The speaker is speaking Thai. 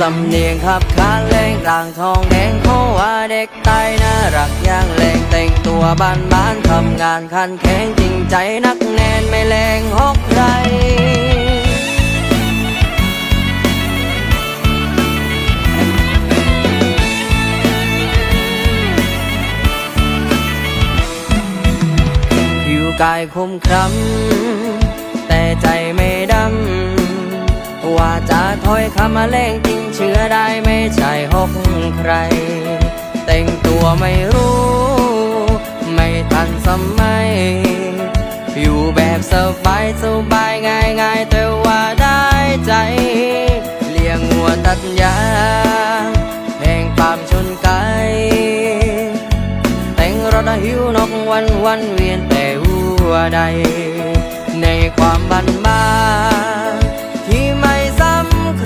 สำเนียงขับขานเลงร่างทองแดงเขาว่าเด็กตายน่ารักย่างแรงแต่งตัวบ้านบ้านทำงานคันแข็งจริงใจนักแน่นไม่แรงหอกใครผิวกายคมคล้ำแต่ใจไม่ดำว่าจะ ถอยคำมาเล่งจริงเชื่อได้ไม่ใช่หกใคร แต่งตัวไม่รู้ ไม่ทันสมัย อยู่แบบสบายสบายง่ายง่ายๆแต่ว่าได้ใจ เลี้ยงวัวตัดยางแพงปามชนไกแต่งรถหิวนกวันวันเวียนแต่หัวใด ในความบันบาน